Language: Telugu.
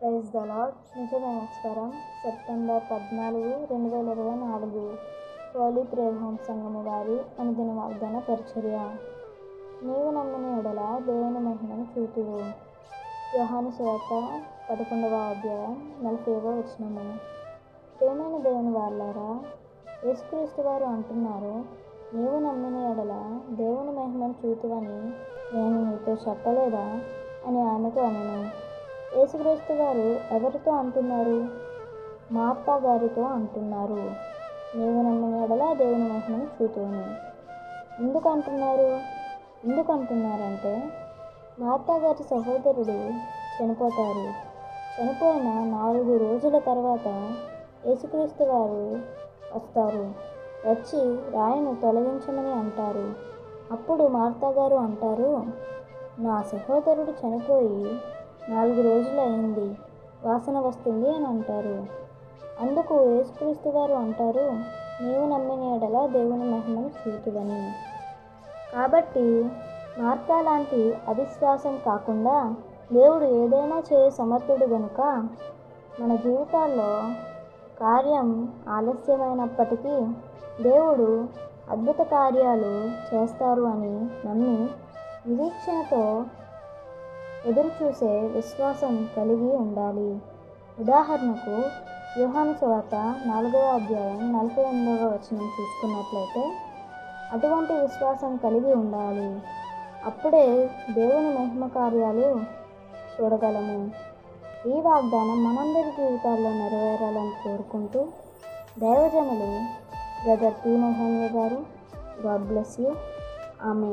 ప్రైజ్ ద లాడ్ నిజమైన స్వరం సెప్టెంబర్ పద్నాలుగు రెండు వేల ఇరవై నాలుగు. హోలీ ప్రేయర్ హోమ్ సంఘము వారి అనుదిన వాగ్దాన పరిచర్య. నీవు నమ్మిన ఎడల దేవుని మహిమను చూతువు. యోహాను సువార్త పదకొండవ అధ్యాయం నలభైవ వచనము. ప్రేమైన దేవుని వాళ్ళారా యేసుక్రీస్తు వారు అంటున్నారు నీవు నమ్మిన ఎడల దేవుని మహిమను చూతువని నేను నీతో చెప్పలేదా? అని ఆమెకు అనను. యేసుక్రీస్తు వారు ఎవరితో అంటున్నారు? మార్తా గారితో అంటున్నారు. నీవు నమ్మిన ఎడల దేవుని మహిమను చూతువని ఎందుకు అంటున్నారు? ఎందుకు అంటున్నారంటే మార్తా గారి సహోదరుడు చనిపోతారు. చనిపోయిన నాలుగు రోజుల తర్వాత యేసుక్రీస్తు వారు వస్తారు. వచ్చి రాయిని తొలగించమని అంటారు. అప్పుడు మార్తా గారు అంటారు నా సహోదరుడు చనిపోయి నాలుగు రోజులు అయింది వాసన వస్తుంది అని అంటారు. అందుకు యేసుక్రీస్తు వారు అంటారు నీవు నమ్మిన ఎడల దేవుని మహిమను చూతువని కాబట్టి మార్తా లాంటి అవిశ్వాసం కాకుండా దేవుడు ఏదైనా చేయ సమర్థుడు గనుక మన జీవితాల్లో కార్యం ఆలస్యమైనప్పటికీ దేవుడు అద్భుత కార్యాలు చేస్తారు అని నమ్మి నిరీక్షణతో ఎదురుచూసే విశ్వాసం కలిగి ఉండాలి. ఉదాహరణకు యోహాను సువార్త నాలుగవ అధ్యాయం నలభై ఎనిమిదవ వచనం చూసుకున్నట్లయితే అటువంటి విశ్వాసం కలిగి ఉండాలి. అప్పుడే దేవుని మహిమ కార్యాలు చూడగలము. ఈ వాగ్దానం మనందరి జీవితాల్లో నెరవేరాలని కోరుకుంటూ దైవజనులు బ్రదర్ టీ నెహన్య గారు గాడ్ బ్లెస్ యూ. ఆమె